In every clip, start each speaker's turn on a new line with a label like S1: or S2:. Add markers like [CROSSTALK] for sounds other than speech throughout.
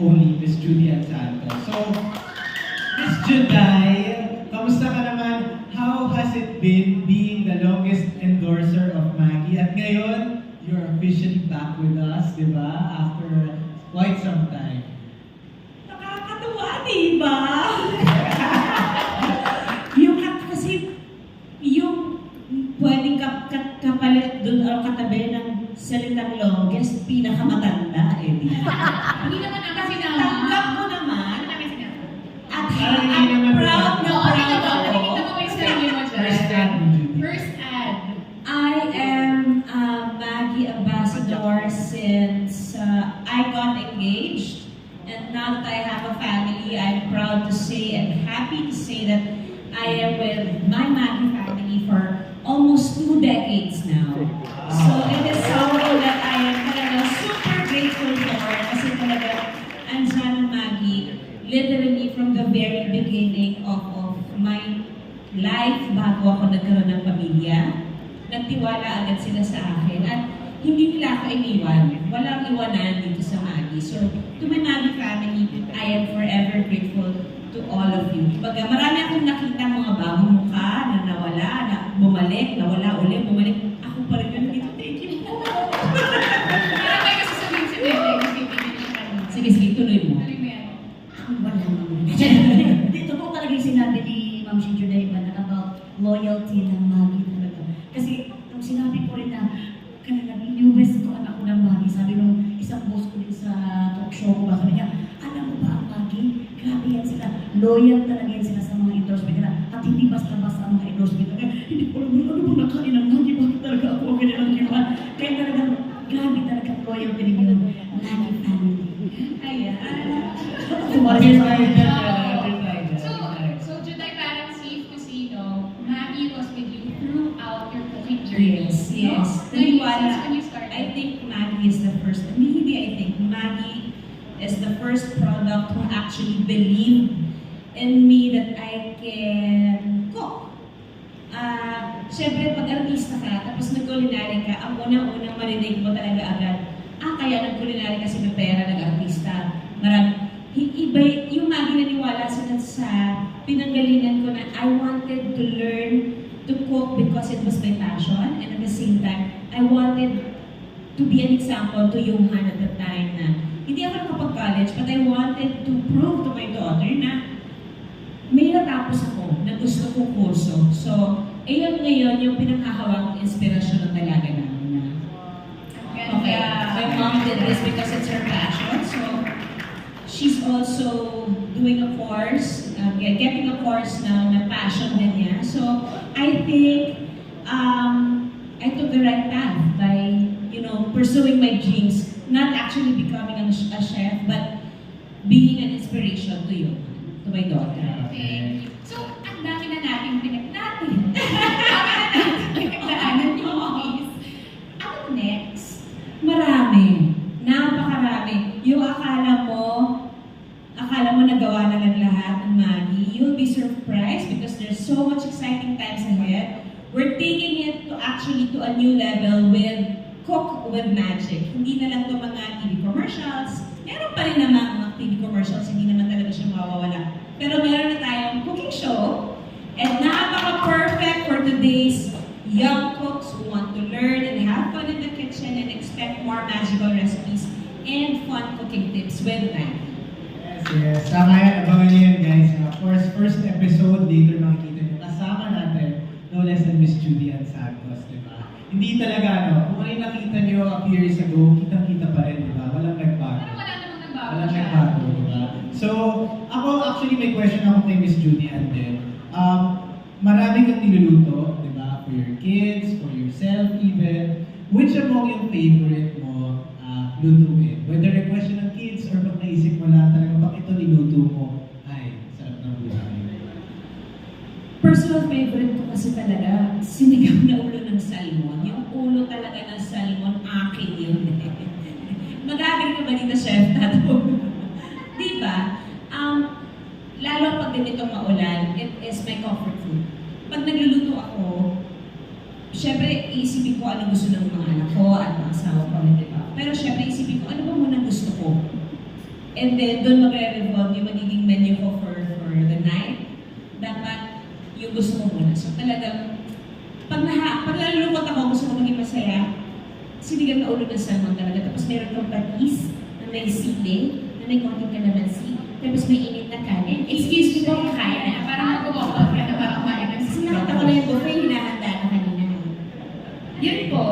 S1: only Miss Judy and Santos. So, Miss Juday, kamusta ka naman? How has it been being the longest endorser of Maggie? At ngayon, you're officially back with us, di ba? After quite some time.
S2: Nakakatuwa, di ba? [LAUGHS] yung kasi, yung pwedeng kap, kap, kapalit dun o katabi ng salitang longest, pinakamatanda eh. [LAUGHS]
S3: Hindi naman namin sinama.
S2: Tanggap mo
S3: Hindi
S2: naman,
S3: namin sinama.
S2: at
S1: Parang
S2: at
S1: hindi naman
S2: proud na
S3: Oo,
S2: proud
S3: nakikita ko,
S2: ako.
S3: nakikita ko yung sarili mo dyan.
S1: First ad,
S3: First ad.
S2: I am a Maggie ambassador since uh, I got engaged. And now that I have a family, I'm proud to say and happy to say that I am with my Maggie family for almost two decades life bago ako nagkaroon ng pamilya. Nagtiwala agad sila sa akin at hindi nila ako iniwan. Walang iwanan dito sa Maggie. So, to my Maggie family, I am forever grateful to all of you. Kumbaga, marami akong nakita mga bagong mukha na nawala, na bumalik, nawala ulit, bumalik. Ako pa rin yun dito. Thank you po.
S3: Meron kayo kasi sabihin si Bebe kasi hindi niya kanina.
S2: sige, sige, tuloy mo.
S3: Tuloy mo yan.
S4: Wala naman. Dito po talaga yung sinabi ni Ma'am si Juday Iban about loyalty ng magi talaga. Kasi nung sinabi ko rin na kanina in-US ko anak ko ng magi, sabi nung isang boss ko din sa talk show ko ba, niya, alam mo ba ang magi? Grabe yan sila. Loyal talaga yan sila sa mga endorsement nila. At hindi basta-basta ang mga endorsement nila. Hindi ko alam ano bang nakain ng magi? Bakit talaga ako ang ganyan ang ginawa? Kaya talagang grabe talaga loyal din yun. Magi family.
S2: Ayan.
S1: Appear tayo dyan, appear tayo dyan.
S3: So, so Juday, parang safe to say, no, Maggie was with you throughout your cooking journey.
S2: Yes, yes.
S3: No? Like,
S2: Naniwala.
S3: since when you started.
S2: I think Maggie is the first, hindi, hindi I think, Maggie is the first product who actually believed in me that I can cook. Ah, Siyempre, pag artista ka, tapos nag-culinary ka, ang unang-unang marinig mo talaga agad, ah, kaya nag-culinary kasi may pera, nag-artista. Marami. Iba, yung Maggie naniwala sila sa pinanggalingan ko na I wanted to learn to cook because it was my passion and at the same time, I wanted to be an example to Johan at the time na hindi ako nakapag-college but I wanted to prove to my daughter na may natapos ako na gusto kong kurso. So, ayun ngayon yung pinakahawak inspirasyon ng dalaga namin na Okay, my mom did this because it's her passion. So, she's also doing a course, uh, get- getting a course now na passion din niya. So, I think um, I took the right path by, know, pursuing my dreams. Not actually becoming a, a chef, but being an inspiration to you, to my daughter.
S3: Thank you. So, ang dami na natin pinag... Natin! Pinagdaanan yung movies. Ano next?
S2: Marami. Napakarami. Yung akala mo, akala mo nagawa na ng lahat ng Maggie, you'll be surprised because there's so much exciting times ahead. We're taking it to actually to a new level with Cook with Magic. Hindi na lang to mga TV commercials. Meron pa rin naman mga TV commercials, hindi naman talaga siya mawawala. Pero meron na tayong cooking show and napaka-perfect for today's young cooks who want to learn and have fun in the kitchen and expect more magical recipes and fun cooking tips with Maggie.
S1: Yes, yes. Tama yan. Abangan niyo yan, guys. Uh, first, first episode, later makikita niyo. Kasama natin, no less than Miss Judy Santos, di ba? Hindi talaga, ano, kung ano yung nakita niyo a few years ago, kitang-kita pa rin, di ba? Walang nagbago.
S3: Pero wala namang nagbago
S1: Walang
S3: siya.
S1: nagbago, di ba? So, ako, actually, may question ako kay Miss Judy and then, um, marami kang niluluto, di ba? For your kids, for yourself even. Which among yung favorite mo uh, lutuin? Whether a question ng kids or pag naisip mo lang talaga, bak ito niluto mo? Ay, sarap ng buhay.
S2: Personal favorite ko kasi talaga, sinigaw na ng salmon. Yung ulo talaga ng salmon, akin yun. [LAUGHS] Mag-agree ka ba dito, Chef Tato? [LAUGHS] Di ba? Um, lalo pag ganitong maulan, it is my comfort food. Pag nagluluto ako, syempre isipin ko ano gusto ng mga anak ko at mga asawa ko, di ba? Pero syempre isipin ko ano ba muna gusto ko. And then, doon magre-revolve yung magiging menu ko for, for the night. Dapat, yung gusto mo muna. So, talagang, pag, naha, pag nalulungkot ako, gusto ko maging masaya, sinigang na ulo ng salmon talaga. Tapos meron kang patis na may sili, na may konting kalamansi. Tapos may init na kanin.
S3: Excuse me po, kaya na. Parang mag-walk ka na parang kumain ng
S2: Kasi nakita ko na yung buffet, hinahanda na kanina.
S3: Yun po.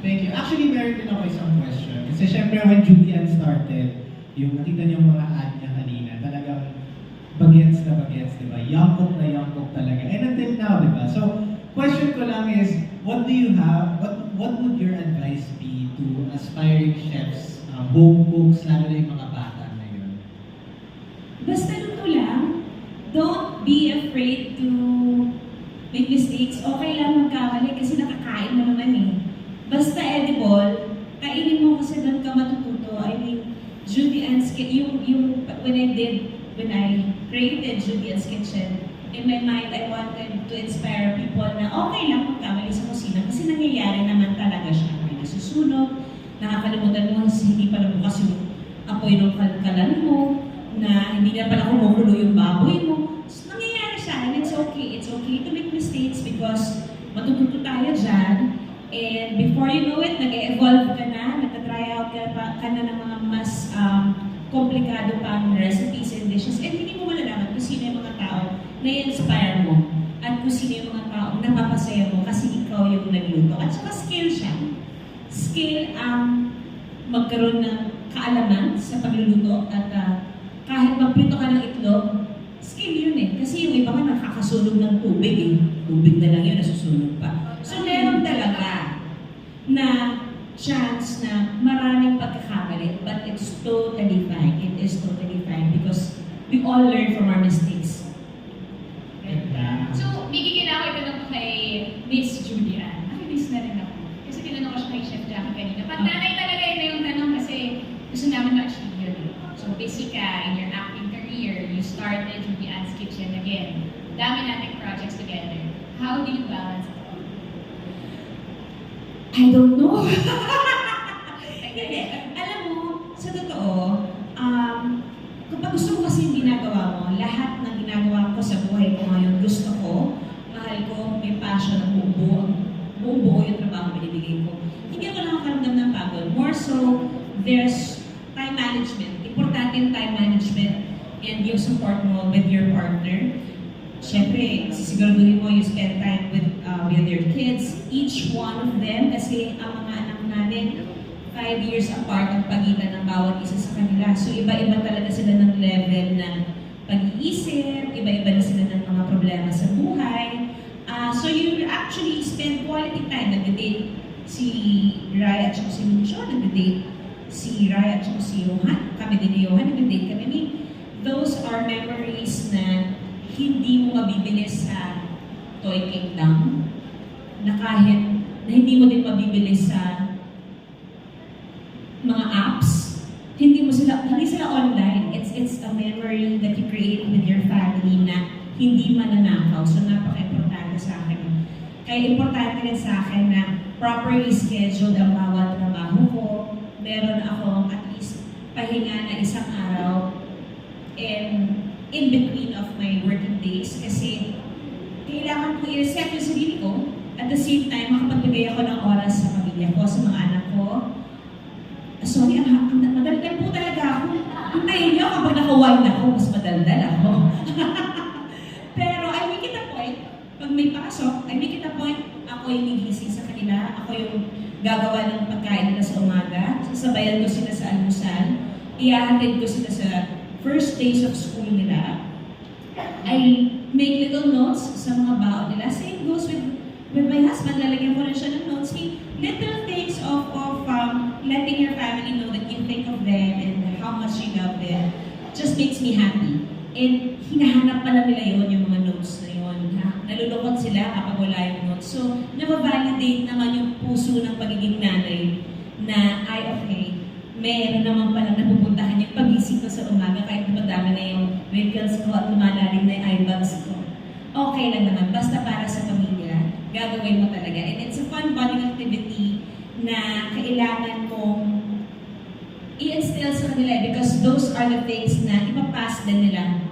S1: Thank you. Actually, meron din ako isang question. Kasi syempre, when Julian started, yung nakita niyo mga ad niya kanina, talagang bagets na bagets, di ba? Yangkok na yangkok talaga. And until now, di ba? So, question ko lang is, what do you have, what, what would your advice be to aspiring chefs, um, home cooks, lalo na yung mga bata ngayon?
S2: Basta luto lang. Don't be afraid to make mistakes. Okay lang magkamali kasi nakakain mo naman eh. Basta edible, kainin mo kasi doon ka matututo. I mean, Judy Ann's yung, yung, when I did, when I created Judy Ann's Kitchen, in my mind, I wanted to inspire people na okay lang magkamali sa kusina kasi nangyayari naman talaga siya. May nasusunog, nakakalimutan mo, hindi pa nabukas yung apoy ng kalkalan mo, na hindi na pala kumukulo yung baboy mo. So, nangyayari siya, and it's okay. It's okay to make mistakes because matututo tayo dyan. And before you know it, nag-evolve ka na, nagka-try out ka, pa, ka na ng mga mas um, komplikado pang recipes and dishes. And hindi mo malalaman kung sino yung mga tao na inspire mo at kung sino yung mga tao na napapasaya mo kasi ikaw yung nagluto. At saka skill siya. Skill ang magkaroon ng kaalaman sa pagluluto at ah, kahit magprito ka ng itlog, skill yun eh. Kasi yung iba ka nakakasunog ng tubig eh. Tubig na lang yun, nasusunog pa. So meron talaga na chance na maraming pagkakamali, but it's totally fine. It is totally fine because we all learn from our mistakes.
S3: Miss Julian. Nakimiss na rin ako. Kasi tinanong ko siya kay Chef Jackie kanina. Pag nanay talaga yun na yung tanong kasi gusto namin ma-achieve yun. So, busy ka in your acting career. You started Julian's Kitchen again. Dami nating projects together. How do you balance it all?
S2: I don't know. [LAUGHS] Hindi. Alam mo, sa totoo, um, kapag gusto mo kasi yung ginagawa mo, lahat ng ginagawa ko sa buhay ko ngayon, gusto ko, mahal ko, may passion ng buong buo, buong buo yung trabaho binibigay ko. Hindi ako nakakaramdam ng pagod. More so, there's time management. Importante yung time management and yung support mo with your partner. Siyempre, sisiguraduhin mo you spend time with uh, with your kids, each one of them, kasi ang mga anak namin, five years apart ang pagitan ng bawat isa sa kanila. So, iba-iba talaga sila ng level ng pag-iisip, iba-iba na sila ng mga problema sa buhay. Ah, so, you actually spend quality time. Nag-date si Raya at si Lucio, nag-date si Raya at si Johan. Kami din ni Johan, nag-date kami. I mean, those are memories na hindi mo mabibili sa Toy Kingdom na kahit na hindi mo din mabibili sa mga apps, hindi mo sila, hindi sila online. It's a memory that you create with your family na hindi mananakaw. So, napaka-importante sa akin. Kaya importante rin sa akin na properly scheduled ang bawat trabaho ko. Meron akong at least pahinga na isang araw and in between of my working days kasi kailangan ko i-reset yung sarili ko at the same time makapagbigay ako ng oras sa pamilya ko, sa mga anak ko. Sorry, ang, ang, ang madaldal po talaga ako. Hintayin niyo kapag naka-wine ako, mas madaldal ako. Pero I make it a point, pag may pasok, I make it a point, ako yung nagising sa kanila, ako yung gagawa ng pagkain nila sa umaga, sasabayan ko sila sa almusal, iahatid ko sila sa first days of school nila. I make little notes sa mga baon nila. Same goes with with my husband. Lalagyan ko rin siya ng notes. May little things of, of um, letting your family know that you think of them and how much you love them just makes me happy. And hinahanap pala nila yun, yung mga notes na yun. Nalulungkot sila kapag wala yung notes. So, nababalidate naman yung puso ng pagiging nanay na, ay, okay, meron naman palang napupuntahan yung pagising ko sa umaga kahit madami na yung wrinkles ko at lumalalim na yung eye bags ko. Okay lang naman, basta para sa pamilya, gagawin mo talaga. And it's a fun bonding activity na kailangan mong i-instill sa nila eh, because those are the things na ipapass nila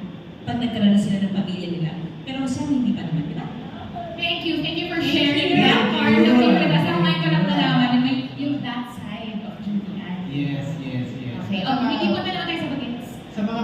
S2: pag nagkaroon na sila ng pamilya nila. Pero amin, hindi pa naman, di ba?
S3: Thank you. Thank you for sharing
S2: you.
S3: that part of
S1: you.
S3: it. Kasi ang mic ko lang nalaman na may yung that side of Ann.
S1: Yes, yes, yes.
S3: Okay. Oh, hindi po na lang tayo sa bagets.
S1: Sa mga